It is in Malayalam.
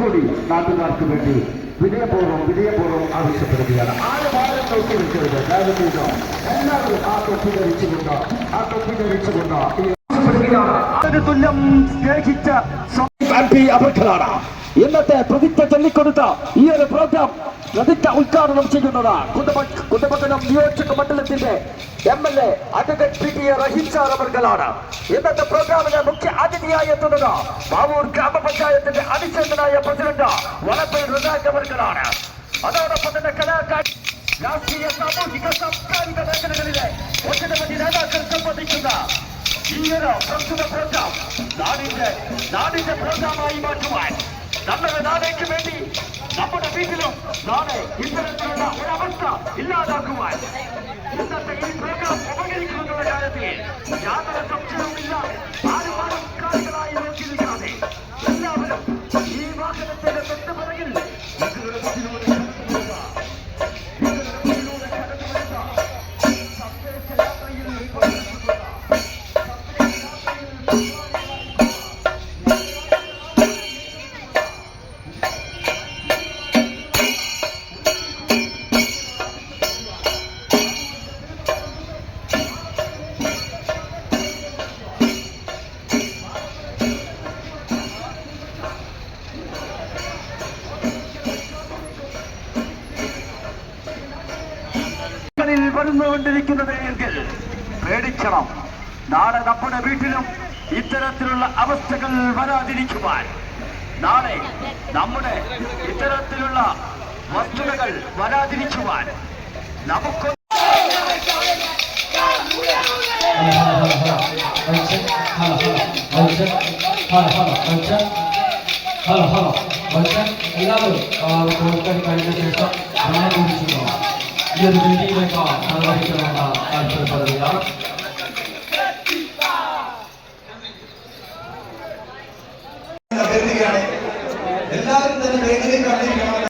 കൂടി നാട്ടുകാർക്ക് വേണ്ടി വിനയപൂർവം വിനയപൂർവം ആവശ്യപ്പെടുകയാണ്. ആരും ആരും വെച്ചത് വെക്കരുത് ദയവ് എല്ലാവരും ആ തൊപ്പി ധരിച്ചുകൊണ്ട് ആ തൊപ്പി ധരിച്ചുകൊണ്ട് തുല്യം സ്നേഹിച്ച എം പി അവർക്കലാണ് ഇന്നത്തെ പ്രതിജ്ഞ ചൊല്ലിക്കൊടുത്ത ഈ ഒരു പ്രോഗ്രാം പ്രതിജ്ഞ ഉദ്ഘാടനം ചെയ്യുന്നത് കുടുംബകലം നിയോജക മണ്ഡലത്തിന്റെ എം എൽ എ അഡ്വക്കേറ്റ് ഇന്നത്തെ പ്രോഗ്രാമിന് മുഖ്യ അതിഥിയായി എത്തുന്നത് മാവൂർ ഗ്രാമപഞ്ചായത്തിന്റെ അതിശക്തനായ പ്രസിഡന്റ് വളപ്പൽ റസാഖ് അവർക്കലാണ്. അതോടൊപ്പം തന്നെ കലാകാരി രാഷ്ട്രീയ സാമൂഹിക സാംസ്കാരിക മേഖലകളിലെ ഒട്ടനവധി നേതാക്കൾ സംബന്ധിക്കുന്ന ഈ ഒരു പ്രസ്തുത പ്രോഗ്രാം നാടിന്റെ നാടിന്റെ പ്രോഗ്രാമായി മാറ്റുവാൻ നമ്മുടെ നാടേക്ക് വേണ്ടി നമ്മുടെ വീട്ടിലും നാളെ ഇത്തരത്തിലുള്ള ഒരവസ്ഥ ഇല്ലാതാക്കുവാൻ ഇന്നത്തെ ഈ പ്രോഗ്രാം ഉപകരിക്കുമെന്നുള്ള കാര്യത്തിൽ യാതൊരു സംശയവുമില്ല ിൽ വരുന്നുകൊണ്ടിരിക്കുന്നത് എങ്കിൽ പേടിക്കണം നാളെ നമ്മുടെ വീട്ടിലും ഇത്തരത്തിലുള്ള അവസ്ഥകൾ വരാതിരിക്കുവാൻ. നാളെ നമ്മുടെ ഇത്തരത്തിലുള്ള വസ്തുതകൾ വരാതിരിക്കുവാൻ. നമുക്ക് എല്ലാവരും കഴിഞ്ഞ ശേഷം ഈ ഒരു വേദിയിലേക്ക് നിർവഹിക്കണമെന്ന് എല്ലാവരും തന്നെ വേദിയിലേക്ക് കടന്നു